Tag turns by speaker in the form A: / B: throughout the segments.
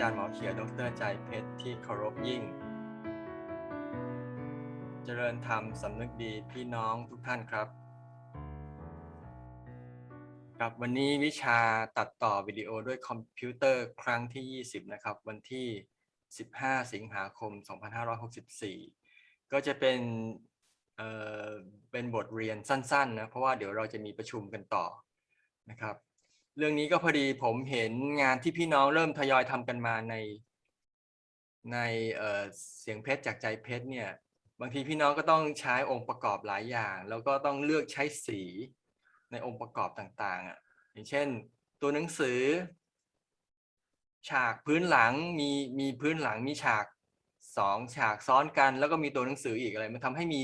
A: จารย์หมอเขียวดรใจเพชรที่เคารพยิ่ง เจริญธรรมสำนึกดีพี่น้องทุกท่านครับ ครับวันนี้วิชาตัดต่อวิดีโอด้วยคอมพิวเตอร์ครั้งที่ 20 นะครับ วันที่ 15 สิงหาคม 2564 ก็จะเป็นเอ่อเป็นบทเรียนสั้นๆนะเพราะว่าเดี๋ยวเราจะมีประชุมกันต่อนะครับ เรื่องนี้ก็พอดีผมเห็นงานที่พี่น้องเริ่มทยอยทำกันมาใน ในเอ่อเสียงเพชรจากใจเพชรเนี่ย บางทีพี่น้องก็ต้องใช้องค์ประกอบหลายอย่าง แล้วก็ต้องเลือกใช้สีในองค์ประกอบต่างๆอะอย่างเช่น ตัวหนังสือ ฉากพื้นหลังมีมีพื้นหลังมีฉากสองฉากซ้อนกัน แล้วก็มีตัวหนังสืออีกอะไร มันทำให้มี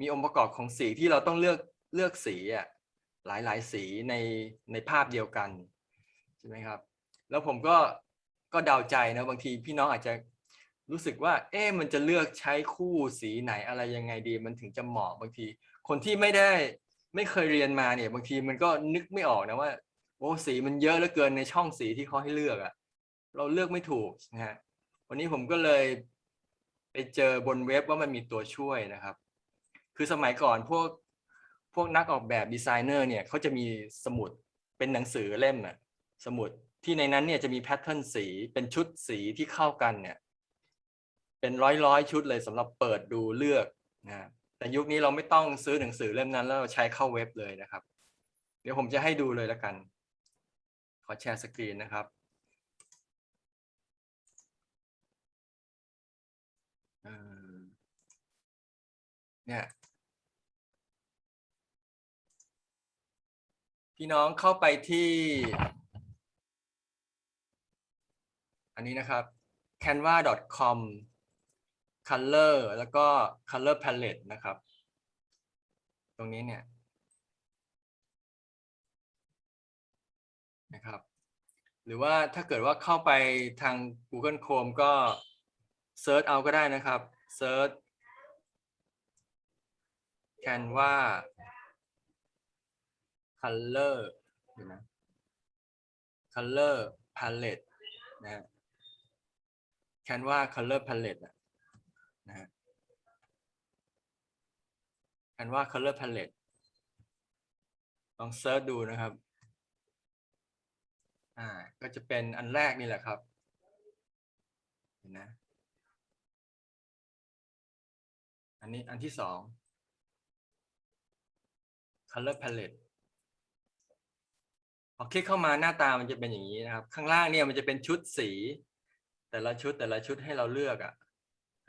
A: มีองค์ประกอบของสีที่เราต้องเลือกเลือกสีอะ หลายหลายสีในในภาพเดียวกันใช่ไหมครับ แล้วผมก็ก็เดาใจนะบางทีพี่น้องอาจจะรู้สึกว่า เอ๊ะมันจะเลือกใช้คู่สีไหนอะไรยังไงดี มันถึงจะเหมาะบางที คนที่ไม่ได้ไม่เคยเรียนมาเนี่ย บางทีมันก็นึกไม่ออกนะว่าโอ้สีมันเยอะเหลือเกินในช่องสีที่เขาให้เลือกอะเราเลือกไม่ถูกนะฮะวันนี้ผมก็เลยไปเจอบนเว็บว่ามันมีตัวช่วยนะครับ คือสมัยก่อนพวก พวกนักออกแบบดีไซเนอร์เนี่ยเขาจะมีสมุดเป็นหนังสือเล่มอะสมุดที่ในนั้นเนี่ยจะมีแพทเทิร์นสีเป็นชุดสีที่เข้ากันเนี่ยเป็นร้อยร้อยชุดเลยสำหรับเปิดดูเลือกนะแต่ยุคนี้เราไม่ต้องซื้อหนังสือเล่มนั้นแล้วเราใช้เข้าเว็บเลยนะครับ เดี๋ยวผมจะให้ดูเลยแล้วกัน ขอแชร์สกรีนนะครับเนี่ย พี่น้องเข้าไปที่ อันนี้นะครับ canva.com color แล้วก็ color palette นะครับ ตรงนี้เนี่ยนะครับ หรือว่าถ้าเกิดว่าเข้าไปทาง Google Chrome ก็เซิร์ชเอาก็ได้นะครับเซิร์ช Canva color เดี๋ยวนะ color palette นะฮะ Canva color palette อะนะฮะ Canva color palette ลองเซิร์ชดูนะครับ อ่า ก็จะเป็นอันแรกนี่แหละครับ เห็นนะ อันนี้อันที่สอง color palette พอคลิกเข้ามาหน้าตามันจะเป็นอย่างนี้นะครับ ข้างล่างเนี่ยมันจะเป็นชุดสี แต่ละชุดแต่ละชุดให้เราเลือกอะ่ะ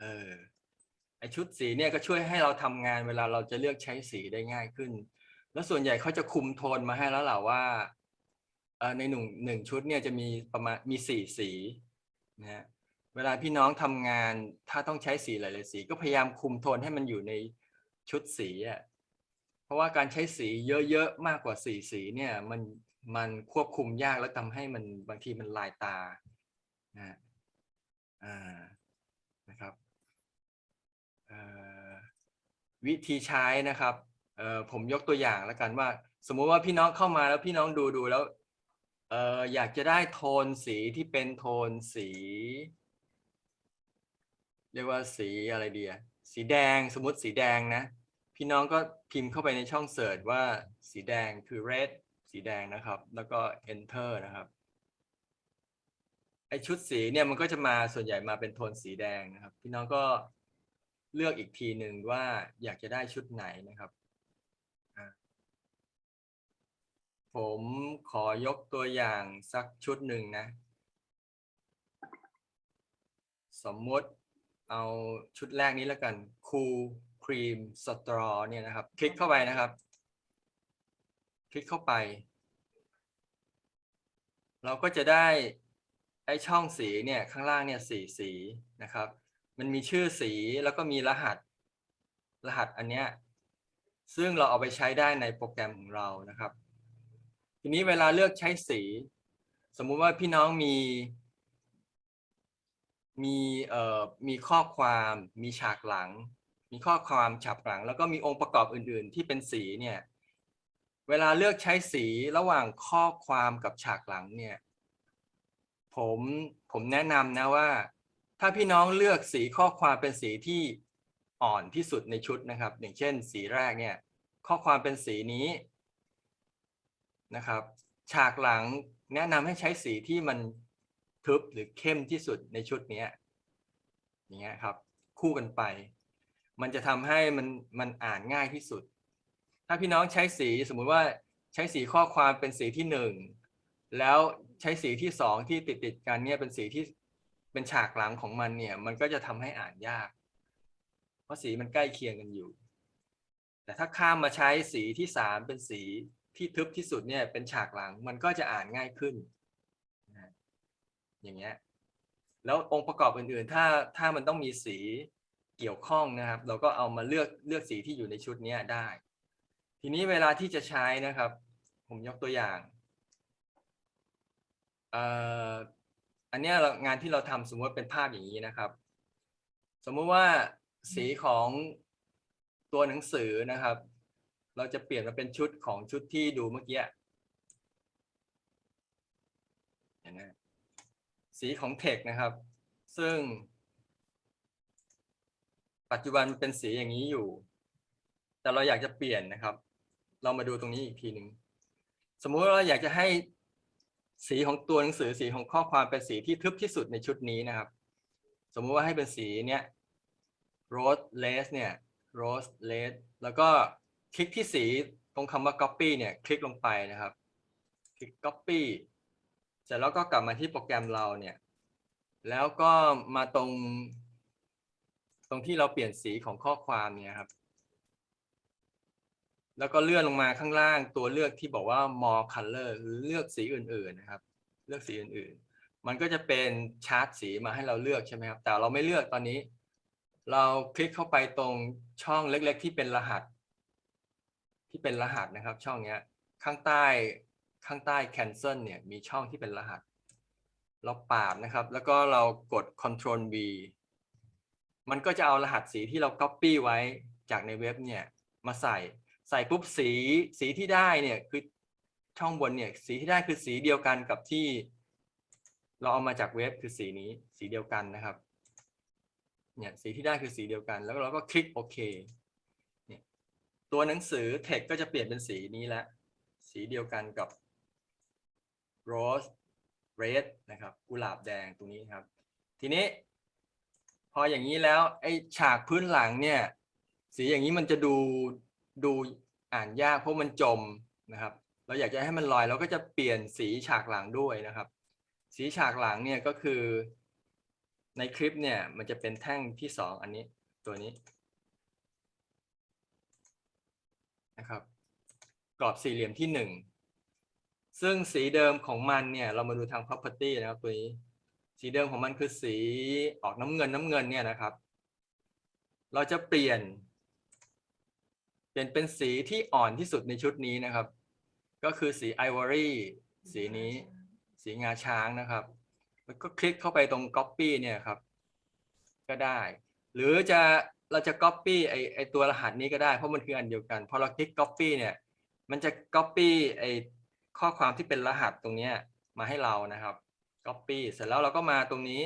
A: เออไอชุดสีเนี่ยก็ช่วยให้เราทำงานเวลาเราจะเลือกใช้สีได้ง่ายขึ้น แล้วส่วนใหญ่เขาจะคุมโทนมาให้แล้วแหละว่าในหนึ่งหนึ่งชุดเนี่ยจะมีประมาณมีสี่สีนะฮะเวลาพี่น้องทำงานถ้าต้องใช้สีหลายๆสี ก็พยายามคุมโทนให้มันอยู่ในชุดสีอะเพราะว่าการใช้สีเยอะๆมากกว่าสี่สีเนี่ยมัน มันควบคุมยากแล้วทำให้มันบางทีมันลายตานะอ่านะครับวิธีใช้นะครับผมยกตัวอย่างแล้วกันว่า สมมุติว่าพี่น้องเข้ามาแล้วพี่น้องดูดูแล้วออยากจะได้โทนสีที่เป็นโทนสี เรียกว่าสีอะไรดีอะสีแดงสมมติสีแดงนะ พี่น้องก็พิมพ์เข้าไปในช่องเสิร์ชว่าสีแดงคือ red สีแดงนะครับ แล้วก็ enter นะครับไอชุดสีเนี่ยมันก็จะมาส่วนใหญ่มาเป็นโทนสีแดงนะครับ พี่น้องก็เลือกอีกทีหนึ่งว่าอยากจะได้ชุดไหนนะครับ ผมขอยกตัวอย่างสักชุดหนึ่งนะ สมมติเอาชุดแรกนี้แล้วกัน คูลครีมสตรอเนี่ยนะครับ คลิกเข้าไปนะครับ ลิกเข้าไป เราก็จะได้ไอช่องสีเนี่ยข้างล่างเนี่ยสีสีนะครับ มันมีชื่อสีแล้วก็มีรหัส รหัสอันเนี้ยซึ่งเราเอาไปใช้ได้ในโปรแกรมของเรานะครับ ทีนี้เวลาเลือกใช้สี สมมุติว่าพี่น้องมี มีเอ่อมีข้อความมีฉากหลัง มีข้อความฉากหลัง แล้วก็มีองค์ประกอบอื่น ๆ ที่เป็นสีเนี่ย เวลาเลือกใช้สีระหว่างข้อความกับฉากหลังเนี่ย ผมผมแนะนำนะว่า ถ้าพี่น้องเลือกสีข้อความเป็นสีที่อ่อนที่สุดในชุดนะครับ อย่างเช่น สีแรกเนี่ย ข้อความเป็นสีนี้นะครับ ฉากหลังแนะนำให้ใช้สีที่มันทึบหรือเข้มที่สุดในชุดนี้อย่างเงี้ยครับ คู่กันไป มันจะทำให้มันมันอ่านง่ายที่สุด ถ้าพี่น้องใช้สีสมมุติว่าใช้สีข้อความเป็นสีที่หนึ่งแล้วใช้สีที่สองที่ติดติดกันเนี่ยเป็นสีที่เป็นฉากหลังของมันเนี่ยมันก็จะทำให้อ่านยาก เพราะสีมันใกล้เคียงกันอยู่ แต่ถ้าข้ามมาใช้สีที่สามเป็นสีที่ทึบที่สุดเนี่ยเป็นฉากหลังมันก็จะอ่านง่ายขึ้นอย่างเงี้ยแล้วองค์ประกอบอื่นๆ ถ้าถ้ามันต้องมีสีเกี่ยวข้องนะครับ เราก็เอามาเลือกเลือกสีที่อยู่ในชุดนี้ได้ ทีนี้เวลาที่จะใช้นะครับ ผมยกตัวอย่างเอ่ออันนี้งานที่เราทำสมมติเป็นภาพอย่างนี้นะครับ สมมติว่าสีของตัวหนังสือนะครับ เราจะเปลี่ยนมาเป็นชุดของชุดที่ดูเมื่อกี้นไหมสีของเทคนะครับ ซึ่ง ปัจจุบันเป็นสีอย่างนี้อยู่ แต่เราอยากจะเปลี่ยนนะครับ เรามาดูตรงนี้อีกทีหนึ่งสมมุติว่าเราอยากจะให้สีของตัวหนังสือสีของข้อความเป็นสีที่ทึบที่สุดในชุดนี้นะครับ สมมุติว่าให้เป็นสีเนี้ย rose lace เนี่ย rose lace แล้วก็คลิกที่สีตรงคำว่า copy เนี่ย คลิกลงไปนะครับ คลิก copy เสร็จแล้วก็กลับมาที่โปรแกรมเราเนี่ย แล้วก็มาตรง ตรงที่เราเปลี่ยนสีของข้อความเนี่ยครับ แล้วก็เลื่อนลงมาข้างล่างตัวเลือกที่บอกว่า more color หรือเลือกสีอื่นๆนะครับ เลือกสีอื่นๆ มันก็จะเป็นชาร์ตสีมาให้เราเลือกใช่ไหมครับ แต่เราไม่เลือกตอนนี้ เราคลิกเข้าไปตรงช่องเล็ก ๆ ที่เป็นรหัส ที่เป็นรหัสนะครับ ช่องเนี้ย ข้างใต้ข้างใต้ cancel เนี่ยมีช่องที่เป็นรหัส เราปาดนะครับ แล้วก็เรากด control V มันก็จะเอารหัสสีที่เรา copy ไว้จากในเว็บเนี่ยมาใส่ ใส่ปุ๊บสีสีที่ได้เนี่ยคือช่องบนเนี่ยสีที่ได้คือสีเดียวกันกับที่ เราเอามาจากเว็บคือสีนี้สีเดียวกันนะครับเนี่ยสีที่ได้คือสีเดียวกัน แล้วเราก็คลิกโอเคเนี่ยตัวหนังสือ text ก็จะเปลี่ยนเป็นสีนี้แล้วสีเดียวกันกับ rose red นะครับกุหลาบแดงตรงนี้ครับ ทีนี้ พออย่างนี้แล้วไอ้ฉากพื้นหลังเนี่ย สีอย่างนี้มันจะดู ดูอ่านยากเพราะมันจมนะครับ เราอยากจะให้มันลอยเราก็จะเปลี่ยนสีฉากหลังด้วยนะครับ สีฉากหลังเนี่ยก็คือ ในคลิปเนี่ยมันจะเป็นแท่งที่สองอันนี้ตัวนี้นะครับ กรอบสี่เหลี่ยมที่หนึ่งซึ่งสีเดิมของมันเนี่ยเรามาดูทาง property นะครับตัวนี้ สีเดิมของมันคือสีออกน้ำเงินน้ำเงินเนี่ยนะครับ เราจะเปลี่ยน เปลี่ยนเป็นสีที่อ่อนที่สุดในชุดนี้นะครับ ก็คือสีไอวอรี่สีนี้ สีงาช้างนะครับ แล้วก็คลิกเข้าไปตรง copy เนี่ยครับ ก็ได้ หรือจะเราจะ copy ไอไอตัวรหัสนี้ก็ได้เพราะมันคืออันเดียวกันพอเราคลิก copy เนี่ยมันจะ copy ไอข้อความที่เป็นรหัสตรงเนี้ยมาให้เรานะครับ copy เสร็จแล้วเราก็มาตรงนี้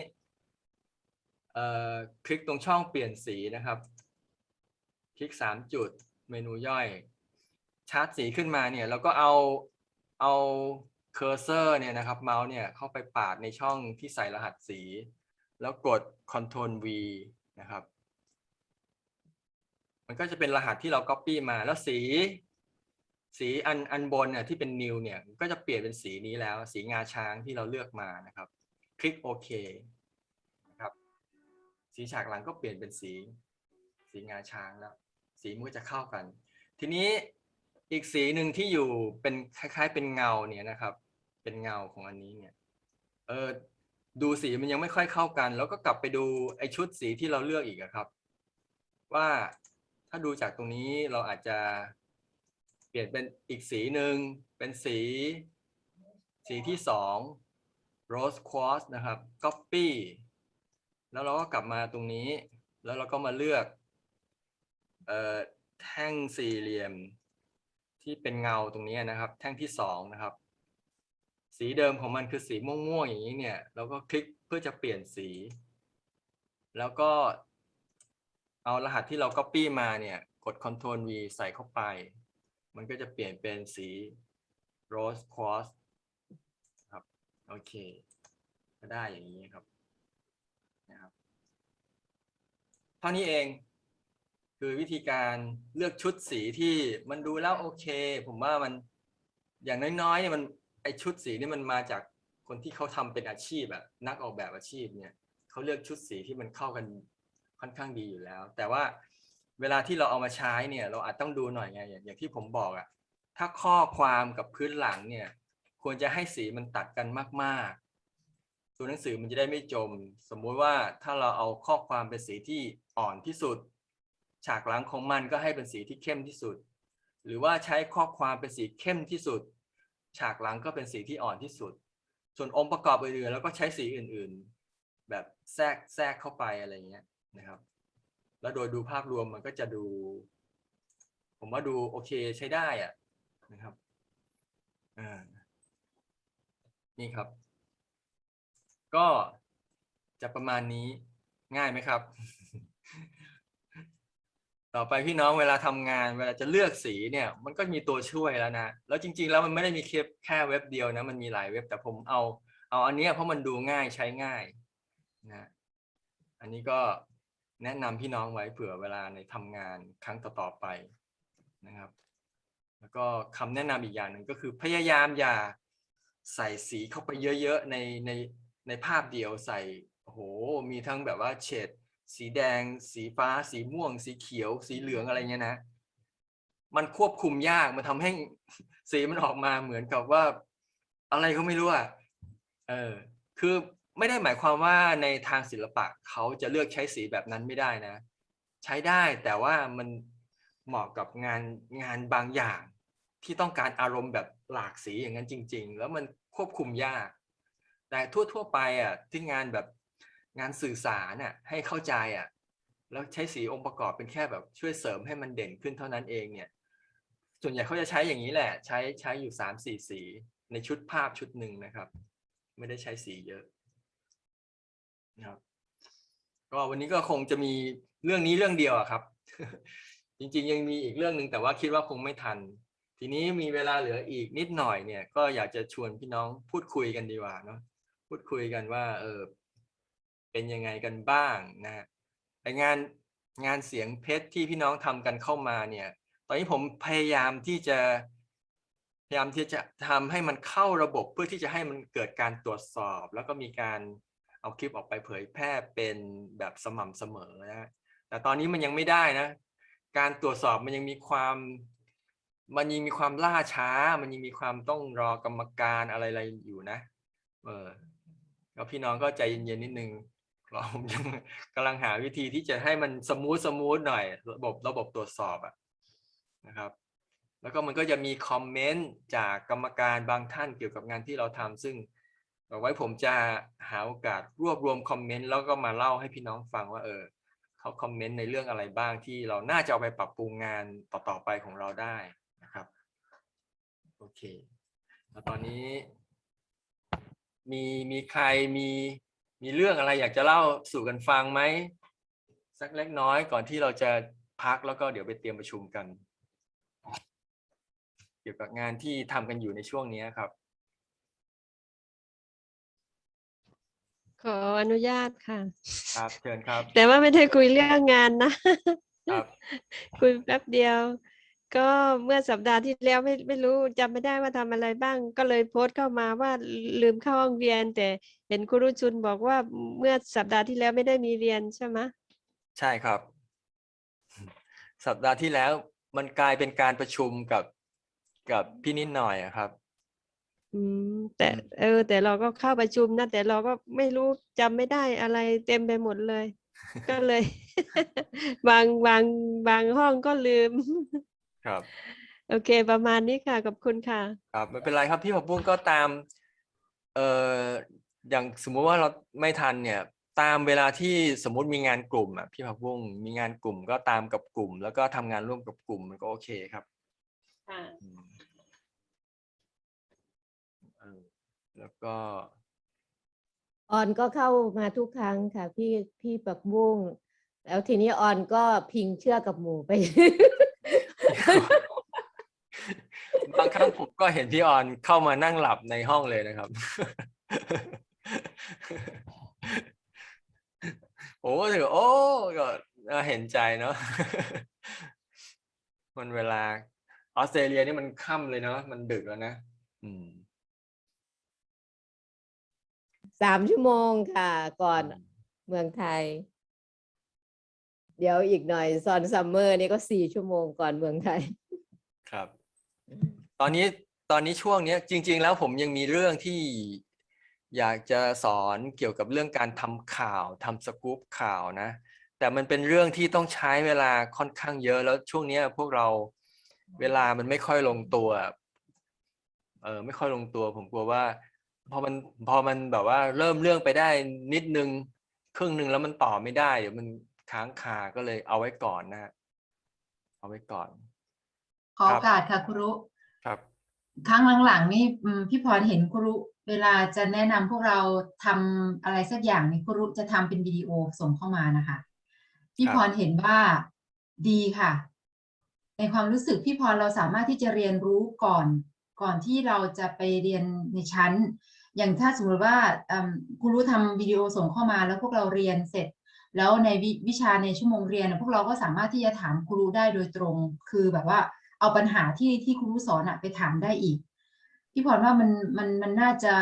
A: เอ่อคลิกตรงช่องเปลี่ยนสีนะครับ คลิกสามจุด เมนูย่อย ชาร์จสีขึ้นมาเนี่ยเราก็เอาเอาเคอร์เซอร์เนี่ยนะครับเมาส์เนี่ยเข้าไปปาดในช่องที่ใส่รหัสสี แล้วกด Ctrl V นะครับ มันก็จะเป็นรหัสที่เรา Copy มาแล้วสี สีอันอันบนเนี่ยที่เป็น new เนี่ยก็จะเปลี่ยนเป็นสีนี้แล้ว สีงาช้างที่เราเลือกมานะครับ คลิกโอเคนะครับ สีฉากหลังก็เปลี่ยนเป็นสี สีงาช้างแล้ว สีมันก็จะเข้ากัน ทีนี้อีกสีหนึ่งที่อยู่เป็นคล้าย ๆ เป็นเงาเนี่ยนะครับ เป็นเงาของอันนี้เนี่ยเออดูสีมันยังไม่ค่อยเข้ากัน แล้วก็กลับไปดูไอชุดสีที่เราเลือกอีกครับ ว่าถ้าดูจากตรงนี้เราอาจจะเปลี่ยนเป็นอีกสีหนึ่งเป็นสี สีที่สอง rose quartz นะครับ copy แล้วเราก็กลับมาตรงนี้ แล้วเราก็มาเลือก เอ่อแท่งสี่เหลี่ยม ที่เป็นเงาตรงนี้นะครับ แท่งที่สองนะครับ สีเดิมของมันคือสีม่วงๆอย่างนี้เนี่ยเราก็คลิกเพื่อจะเปลี่ยนสี แล้วก็เอารหัสที่เรา Copy มาเนี่ยกด Ctrl V ใส่เข้าไป มันก็จะเปลี่ยนเป็นสี Rose Quartz ครับโอเค ก็ได้อย่างนี้ครับนะครับเท่านี้เอง คือวิธีการเลือกชุดสีที่มันดูแล้วโอเค ผมว่ามันอย่างน้อยๆเนี่ยมันไอชุดสีนี่มันมาจากคนที่เขาทำเป็นอาชีพอะนักออกแบบอาชีพเนี่ยเขาเลือกชุดสีที่มันเข้ากันค่อนข้างดีอยู่แล้ว แต่ว่าเวลาที่เราเอามาใช้เนี่ย เราอาจต้องดูหน่อยไงอย่างอย่างที่ผมบอกอะถ้าข้อความกับพื้นหลังเนี่ย ควรจะให้สีมันตัดกันมากๆ ตัวหนังสือมันจะได้ไม่จม สมมุติว่าถ้าเราเอาข้อความเป็นสีที่อ่อนที่สุด ฉากหลังของมันก็ให้เป็นสีที่เข้มที่สุด หรือว่าใช้ข้อความเป็นสีเข้มที่สุด ฉากหลังก็เป็นสีที่อ่อนที่สุด ส่วนองค์ประกอบอื่นๆแล้วก็ใช้สีอื่นๆ แบบแทรกแทรกเข้าไปอะไรเงี้ยนะครับ แล้วโดยดูภาพรวมมันก็จะดู ผมว่าดูโอเคใช้ได้อะนะครับอ่านี่ครับ ก็จะประมาณนี้ง่ายไหมครับ ต่อไปพี่น้องเวลาทำงานเวลาจะเลือกสีเนี่ยมันก็มีตัวช่วยแล้วนะ แล้วจริง ๆ แล้วมันไม่ได้มีแค่แค่เว็บเดียวนะมันมีหลายเว็บแต่ผมเอาเอาอันนี้เพราะมันดูง่ายใช้ง่ายนะอันนี้ก็แนะนำพี่น้องไว้เผื่อเวลาในทำงานครั้งต่อๆไปนะครับ แล้วก็คำแนะนำอีกอย่างหนึ่งก็คือพยายามอย่าใส่สีเข้าไปเยอะๆในในในภาพเดียวใส่โอ้โหมีทั้งแบบว่าเฉด สีแดง สีฟ้า สีม่วง สีเขียว สีเหลืองอะไรเงี้ยนะ มันควบคุมยากมันทำให้สีมันออกมาเหมือนกับว่า อะไรก็ไม่รู้อะเออ คือไม่ได้หมายความว่าในทางศิลปะเขาจะเลือกใช้สีแบบนั้นไม่ได้นะ ใช้ได้แต่ว่ามันเหมาะกับงานงานบางอย่างที่ต้องการอารมณ์แบบหลากสีอย่างนั้นจริง ๆ แล้วมันควบคุมยาก แต่ทั่ว ๆ ไปอะที่งานแบบ งานสื่อสารน่ะให้เข้าใจอะแล้วใช้สีองค์ประกอบเป็นแค่แบบช่วยเสริมให้มันเด่นขึ้นเท่านั้นเองเนี่ยส่วนใหญ่เขาจะใช้อย่างนี้แหละ ใช้ใช้อยู่สามสี่สีในชุดภาพชุดหนึ่งนะครับ ไม่ได้ใช้สีเยอะนะครับก็วันนี้ก็คงจะมีเรื่องนี้เรื่องเดียวอะครับ จริงๆยังมีอีกเรื่องหนึ่งแต่ว่าคิดว่าคงไม่ทัน ทีนี้มีเวลาเหลืออีกนิดหน่อยเนี่ย ก็อยากจะชวนพี่น้องพูดคุยกันดีกว่าเนาะพูดคุยกันว่าเออ เป็นยังไงกันบ้างนะฮะไองานงานเสียงเพชรที่พี่น้องทำกันเข้ามาเนี่ย ตอนนี้ผมพยายามที่จะพยายามที่จะทำให้มันเข้าระบบเพื่อที่จะให้มันเกิดการตรวจสอบ แล้วก็มีการเอาคลิปออกไปเผยแพร่เป็นแบบสม่ำเสมอนะฮะแต่ตอนนี้มันยังไม่ได้นะ การตรวจสอบมันยังมีความ มันยังมีความล่าช้า มันยังมีความต้องรอกรรมการอะไรๆอยู่นะ เออก็พี่น้องก็ใจเย็นๆนิดนึง เรายังกำลังหาวิธีที่จะให้มันสมูทสมูทหน่อย ระบบระบบตรวจสอบอะนะครับ แล้วก็มันก็จะมีคอมเมนต์จากกรรมการบางท่านเกี่ยวกับงานที่เราทำซึ่งเอาไว้ผมจะหาโอกาสรวบรวมคอมเมนต์แล้วก็มาเล่าให้พี่น้องฟังว่าเออเขาคอมเมนต์ในเรื่องอะไรบ้างที่เราน่าจะเอาไปปรับปรุงงานต่อๆไปของเราได้นะครับโอเคแล้วตอนนี้มีมีใครมี มีเรื่องอะไรอยากจะเล่าสู่กันฟังไหมสักเล็กน้อยก่อนที่เราจะพักแล้วก็เดี๋ยวไปเตรียมประชุมกัน เกี่ยวกับงานที่ทำกันอยู่ในช่วงนี้ครับ
B: ขออนุญาตค่ะ
A: ครับเชิญครับ
B: แต่ว่าไม่ได้คุยเรื่องงานนะ
A: ครับ
B: คุยแป๊บเดียว ก็เมื่อสัปดาห์ที่แล้วไม่ไม่รู้จำไม่ได้ว่าทำอะไรบ้าง ก็เลยโพสต์เข้ามาว่าลืมเข้าห้องเรียน แต่เห็นครูรุชุนบอกว่าเมื่อสัปดาห์ที่แล้วไม่ได้มีเรียนใช่ไหม
A: ใช่ครับ สัปดาห์ที่แล้วมันกลายเป็นการประชุมกับกับพี่นิดหน่อยอะครับ
B: อืม แต่
A: อืม
B: เออ แต่เราก็เข้าประชุมนะแต่เราก็ไม่รู้จำไม่ได้อะไรเต็มไปหมดเลย ก็เลย บางบางบางห้องก็ลืม
A: ครับ
B: โอเค ประมาณนี้ค่ะ ขอบคุณค่ะ
A: ครับไม่เป็นไรครับพี่ผักบุ้งก็ตาม เอ่ออย่างสมมุติว่าเราไม่ทันเนี่ย ตามเวลาที่สมมุติมีงานกลุ่มอะพี่ผักบุ้งมีงานกลุ่มก็ตามกับกลุ่ม แล้วก็ทำงานร่วมกับกลุ่มมันก็โอเคครับอืมเออแล้วก็
C: ออนก็เข้ามาทุกครั้งค่ะ พี่พี่ปักบุ้งแล้วทีนี้ออนก็พิงเชือกกับหมูไป
A: บางครั้งผมก็เห็นพี่ออนเข้ามานั่งหลับในห้องเลยนะครับผมก็ถือโอ้ก็เออเห็นใจเนาะมันเวลาออสเตรเลียนี่มันค่ำเลยเนาะมันดึกแล้วนะอืม
C: สามชั่วโมงค่ะ ก่อนเมืองไทย เดี๋ยวอีกหน่อยซอนซัมเมอร์นี่ก็สี่ชั่วโมงก่อนเมืองไทย
A: ครับ ตอนนี้ตอนนี้ช่วงเนี้ยจริง ๆ แล้วผมยังมีเรื่องที่อยากจะสอนเกี่ยวกับเรื่องการทำข่าวทำสกู๊ปข่าวนะ แต่มันเป็นเรื่องที่ต้องใช้เวลาค่อนข้างเยอะแล้วช่วงเนี้ยพวกเราเวลามันไม่ค่อยลงตัวเออไม่ค่อยลงตัว ผมกลัวว่า พอมันพอมันแบบว่าเริ่มเรื่องไปได้นิดนึงครึ่งหนึ่งแล้วมันต่อไม่ได้เดี๋ยวมัน ค้างคาก็เลยเอาไว้ก่อนนะฮะเอาไว้ก่อน
D: ขอ
A: ครับ
D: โอกาสค่ะครูรุ
A: ครับ
D: ครั้งหลังๆนี่อืมพี่พรเห็นครูรุเวลาจะแนะนำพวกเราทำอะไรสักอย่างนี่ครูรุจะทำเป็นวิดีโอส่งเข้ามานะคะ พี่
A: ครับ
D: พรเห็นว่าดีค่ะ ในความรู้สึกพี่พรเราสามารถที่จะเรียนรู้ก่อน ก่อนที่เราจะไปเรียนในชั้น อย่างถ้าสมมติว่าอืมครูรุทำวิดีโอส่งเข้ามาแล้วพวกเราเรียนเสร็จ แล้วในวิวิชาในชั่วโมงเรียนนะพวกเราก็สามารถที่จะถามครูได้โดยตรง คือแบบว่าเอาปัญหาที่ที่ครูสอนอะไปถามได้อีก พี่พรว่ามันมันมันน่าจะ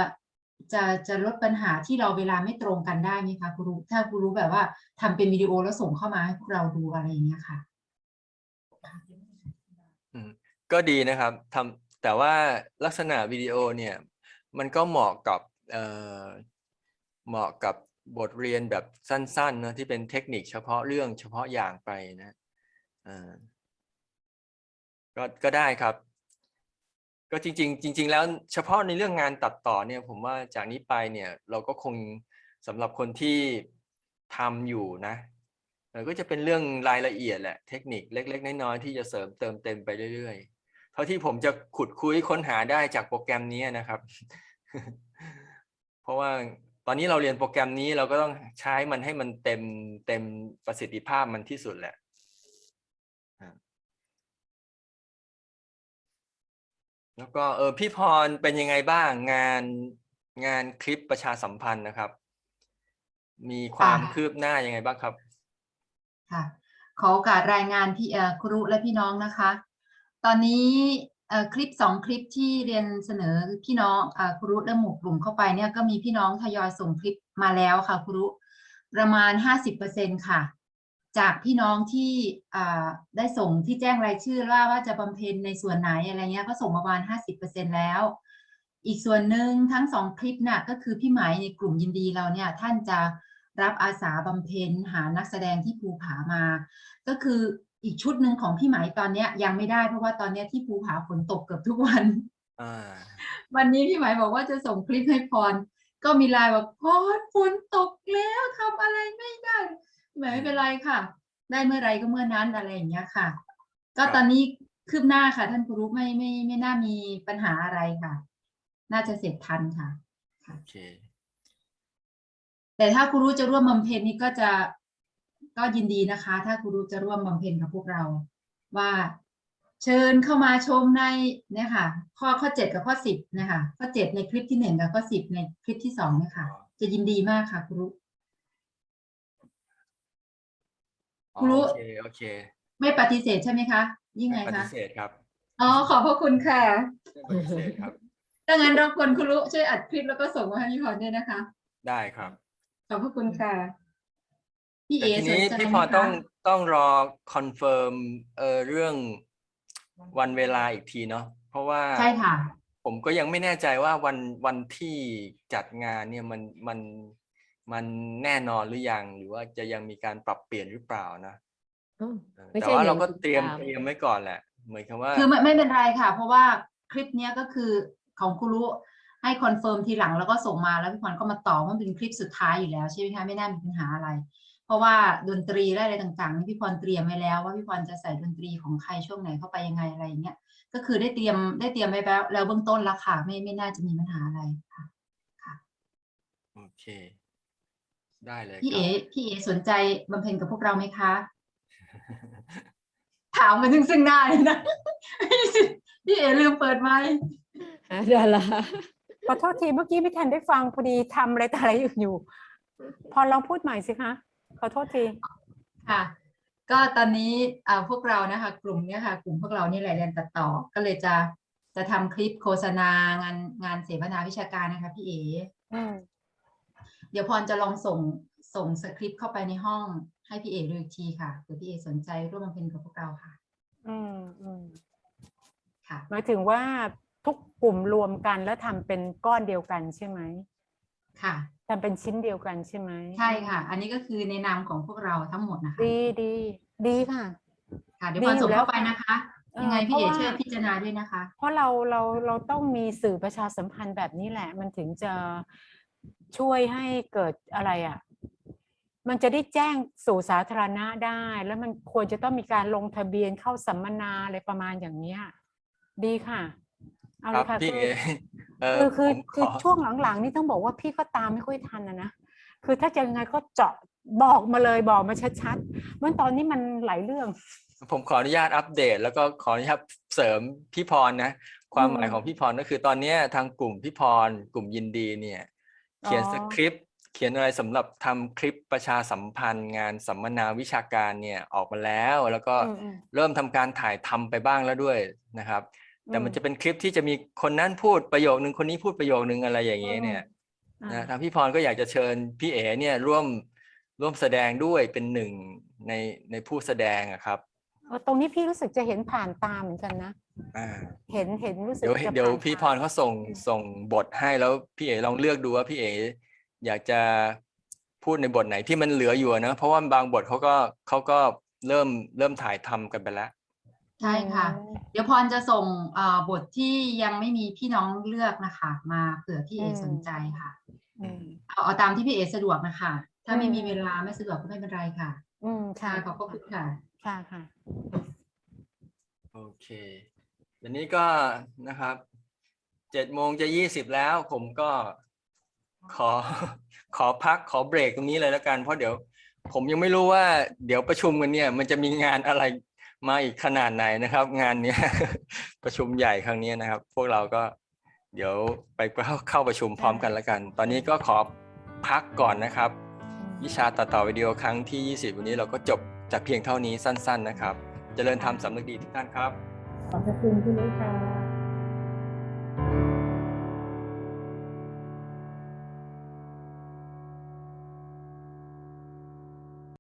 D: จะจะลดปัญหาที่เราเวลาไม่ตรงกันได้ไหมคะครูถ้าครูแบบว่าทำเป็นวิดีโอแล้วส่งเข้ามาให้พวกเราดูอะไรอย่างเงี้ยค่ะ
A: ก็ดีนะครับทำแต่ว่าลักษณะวิดีโอเนี่ย มันก็เหมาะกับเเหมาะกับ บทเรียนแบบสั้นๆนะที่เป็นเทคนิคเฉพาะเรื่องเฉพาะอย่างไปนะก็ก็ได้ครับ ก็จริง ๆ จริง ๆ แล้วเฉพาะในเรื่องงานตัดต่อเนี่ย ผมว่าจากนี้ไปเนี่ย เราก็คงสำหรับคนที่ทำอยู่นะก็จะเป็นเรื่องรายละเอียดแหละเทคนิคเล็ก ๆ น้อยๆที่จะเสริมเติมเต็มไปเรื่อยๆ เท่าที่ผมจะขุดคุยค้นหาได้จากโปรแกรมนี้นะครับ เพราะว่า ตอนนี้เราเรียนโปรแกรมนี้เราก็ต้องใช้มันให้มันเต็มเต็มประสิทธิภาพมันที่สุดแหละแล้วก็เออพี่พรเป็นยังไงบ้างงานงานคลิปประชาสัมพันธ์นะครับ มีความ
D: อ่า
A: คืบหน้ายังไงบ้างครับ
D: ค่ะ ขอโอกาสรายงานพี่เอ่อครูและพี่น้องนะคะ ตอนนี้เอ่อ คลิปสองคลิปที่เรียนเสนอพี่น้องอครูและหมู่กลุ่มเข้าไปเนี่ยก็มีพี่น้องทยอยส่งคลิปมาแล้วค่ะครูประมาณห้าสิบเปอร์เซ็นค่ะ จากพี่น้องที่ได้ส่งที่แจ้งรายชื่อว่าว่าจะบำเพ็ญในส่วนไหนอะไรเงี้ยก็ส่งมาประมาณห้าสิบเปอร์เซ็นแล้ว อีกส่วนหนึ่งทั้งสองคลิปน่ะก็คือพี่หมายในกลุ่มยินดีเราเนี่ยท่านจะรับอาสาบำเพ็ญหานักแสดงที่ภูผามา ก็คือ อีกชุดหนึ่งของพี่หมายตอนเนี้ยยังไม่ได้เพราะว่าตอนเนี้ยที่ภูผาฝนตกเกือบทุกวัน
A: อ่า
D: วันนี้พี่หมายบอกว่าจะส่งคลิปให้พร ก็มีไลน์บอกพรฝนตกแล้วทำอะไรไม่ได้หมายไม่เป็นไรค่ะ ได้เมื่อไรก็เมื่อนั้นอะไรอย่างเงี้ยค่ะ ก็
A: ครับ
D: ตอนนี้คืบหน้าค่ะ ท่านครูไม่ไม่ไม่น่ามีปัญหาอะไรค่ะ น่าจะเสร็จทันค่ะ
A: โอเค
D: แต่ถ้าครูรู้จะร่วมบำเพ็ญนี่ก็จะ ก็ยินดีนะคะ ถ้าครูรู้จะร่วมบำเพ็ญกับพวกเรา ว่าเชิญเข้ามาชมในเนี่ยค่ะ ข้อข้อเจ็ดกับข้อสิบเนะคะ ข้อเจ็ดในคลิปที่หนึ่งกับข้อสิบในคลิปที่สองเนี่ยค่ะจะยินดีมากค่ะครูรู้
A: อ๋อ
D: ครู
A: โอเคโอเค
D: ไม่ปฏิเสธใช่ไหมคะ ยิ่งไง
A: ไม่ป
D: คะ
A: ฏิเสธครับ
D: อ๋อขอบพระคุณค่ะ
A: ไม่ปฏิเสธครับ
D: ดังนั้นรบกวนครูรู้ช่วยอัดคลิปแล้วก็ส่งมาให้พี่พรด้วยนะคะ
A: ได้ครับ
D: ขอบพระคุณค่ะ พี่เอ
A: แต่ที
D: สน
A: นี้
D: ใจ
A: พี่
D: ไห
A: พ
D: ม
A: รต้อง
D: คะ
A: ต้องรอคอนเฟิร์มเออเรื่องวันเวลาอีกทีเนาะเพราะว่า
D: ใช่ค่ะ
A: ผมก็ยังไม่แน่ใจว่าวันวันที่จัดงานเนี่ยมันมันมันแน่นอนหรือยังหรือว่าจะยังมีการปรับเปลี่ยนหรือเปล่านะ
C: อ้าว
A: เออ
C: ไม่
A: แต่
C: ใช่
A: ว่า
C: ห
A: เรา
C: นึ่ง
A: ก็
C: ถึง
A: เตรียม
C: สาม
A: เตรียมไว้ก่อนแหละ เหมือนกับว่า
D: คือไม่ไม่เป็นไรค่ะ เพราะว่าคลิปเนี้ยก็คือของครูรู้ให้คอนเฟิร์มทีหลังแล้วก็ส่งมาแล้วพี่พรก็มาต่อมันเป็นคลิปสุดท้ายอยู่แล้วใช่ไหมคะไม่น่ามีปัญหาอะไร เพราะว่าดนตรีและอะไรต่างๆนี่พี่พรเตรียมไว้แล้ว ว่าพี่พรจะใส่ดนตรีของใครช่วงไหนเข้าไปยังไงอะไรอย่างเงี้ยก็คือได้เตรียมได้เตรียมไว้แล้วแล้วเบื้องต้นแล้วค่ะไม่ไม่น่าจะมีปัญหาอะไรค่ะ
A: เค ได้เลย
D: พี่
A: ค
D: เอ
A: รับ
D: พี่เอสนใจบำเพ็ญกับพวกเราไหมคะ ถามมาซึ่งซึ่งหน้าเลยนะพี่เอลืมเปิดไมค์
C: ฮะดารา
E: ขอโทษทีเมื่อกี้ไม่ทันได้ฟังพอดีทำอะไรแต่อะไรอยู่อยู่พอลองพูดใหม่สิคะ ขอโทษที
D: ค่ะ ก็ตอนนี้อ่าพวกเรานะคะ กลุ่มเนี้ยค่ะ กลุ่มพวกเรานี่แหละเรียนตัดต่อ ก็เลยจะจะทำคลิปโฆษณางานงานเสวนาวิชาการนะคะ พี่เอ
E: อืม
D: เดี๋ยวพรจะลองส่งส่งสคริปต์เข้าไปในห้องให้พี่เอดูอีกทีค่ะเผื่อพี่เอสนใจร่วมบำเพ็ญกับพวกเราค่ะ
E: อืมอืม
D: ค่ะ
E: หมายถึงว่าทุกกลุ่มรวมกันแล้วทำเป็นก้อนเดียวกันใช่ไหม
D: ค่ะ
E: ทำเป็นชิ้นเดียวกันใช่ไหม
D: ใช่ค่ะ อันนี้ก็คือในนามของพวกเราทั้งหมดนะคะ
E: ดีดีดีค่ะ
D: ค่ะเดี๋ยว
E: ดี
D: พร
E: อยู่
D: ส่ง
E: แล้ว
D: เข้าไปนะคะ
E: เออ
D: ยังไงพี่เอ
E: เพราะว่า
D: ช่วยพิจารณาด้วยนะคะ
E: เพราะเราเราเราต้องมีสื่อประชาสัมพันธ์แบบนี้แหละ มันถึงจะช่วยให้เกิดอะไรอะ มันจะได้แจ้งสู่สาธารณะได้ แล้วมันควรจะต้องมีการลงทะเบียนเข้าสัมมนาอะไรประมาณอย่างเนี้ย ดีค่ะ เอา
A: ค
E: เล
A: รับ
E: ยค่ะ
A: พี่
E: คื
A: เอ
E: อ
A: เออ
E: คือคือ
A: ผมข
E: คือ
A: อ
E: ช่วงหลังๆนี่ต้องบอกว่าพี่ก็ตามไม่ค่อยทันนะนะคือถ้าจะยังไงก็เจาะบอกมาเลยบอกมาชัดๆมันตอนนี้มันหลายเรื่อง
A: ผมขออนุญาตอัปเดต แล้วก็ขออนุญาตเสริมพี่พรนะ ความหมาย
E: อืม
A: ของพี่พรก็คือตอนเนี้ยทางกลุ่มพี่พรกลุ่มยินดีเนี่ยเขียน
E: อ๋อ
A: สคริปต์เขียนอะไรสำหรับทำคลิปประชาสัมพันธ์ งานสัมมนาวิชาการเนี่ยออกมาแล้วแล้วก็
E: อืมอืม
A: เริ่มทำการถ่ายทำไปบ้างแล้วด้วยนะครับ แต่มัน
E: อืม
A: จะเป็นคลิปที่จะมีคนนั้นพูดประโยคนึงคนนี้พูดประโยคนึงอะไรอย่างเงี้ยเนี่ย
E: อ่า
A: นะทางพี่พรก็อยากจะเชิญพี่เอ๋เนี่ยร่วมร่วมแสดงด้วยเป็นหนึ่งในในผู้แสดงอะครับ
E: เออตรงนี้พี่รู้สึกจะเห็นผ่านตาเหมือนกันนะ
A: อ่า
E: เห็นเห็นรู้สึก
A: เดี๋ยว
E: จะ
A: เดี๋ยว
E: ผ่าน
A: พี่พ
E: ตาร
A: เขาส่งส่งบทให้แล้วพี่เอ๋ลองเลือกดูว่าพี่เอ๋อยากจะพูดในบทไหนที่มันเหลืออยู่อะนะเพราะว่าบางบทเขาก็เขาก็เริ่มเริ่มถ่ายทำกันไปแล้ว
D: ใช่ค่ะ
E: อืม
D: เดี๋ยวพรจะส่งเอ่อบทที่ยังไม่มีพี่น้องเลือกนะคะ มาเผื่อพี่เอ
E: อืม
D: สนใจค่ะ
E: อืม
D: เอาเอาตามที่พี่เอสะดวกนะคะ ถ้าไม่
E: อืม
D: มีเวลาไม่สะดวกก็ไม่เป็นไรค่ะ
E: อืม
D: ค่ะ
E: ค่ะ
D: ขอบพระคุณค่ะ
E: ค่ะค่ะ
A: โอเคเดี๋ยวนี้ก็นะครับเจ็ดโมงจะยี่สิบแล้ว ผมก็ขอขอพักขอเบรกตรงนี้เลยแล้วกัน เพราะเดี๋ยว ผมยังไม่รู้ว่าเดี๋ยวประชุมกันเนี่ย มันจะมีงานอะไร มาอีกขนาดไหนนะครับ งานเนี้ยประชุมใหญ่ครั้งนี้นะครับ พวกเราก็เดี๋ยวไปเข้าเข้าประชุมพร้อมกันแล้วกัน ตอนนี้ก็ขอพักก่อนนะครับ วิชาตัดต่อวิดีโอครั้งที่ 20 วันนี้เราก็จบจากเพียงเท่านี้สั้น ๆ นะครับเจริญธรรมสำนึกดีทุกท่านครับ
E: ขอบพระคุณพี่นุ้ยค่ะ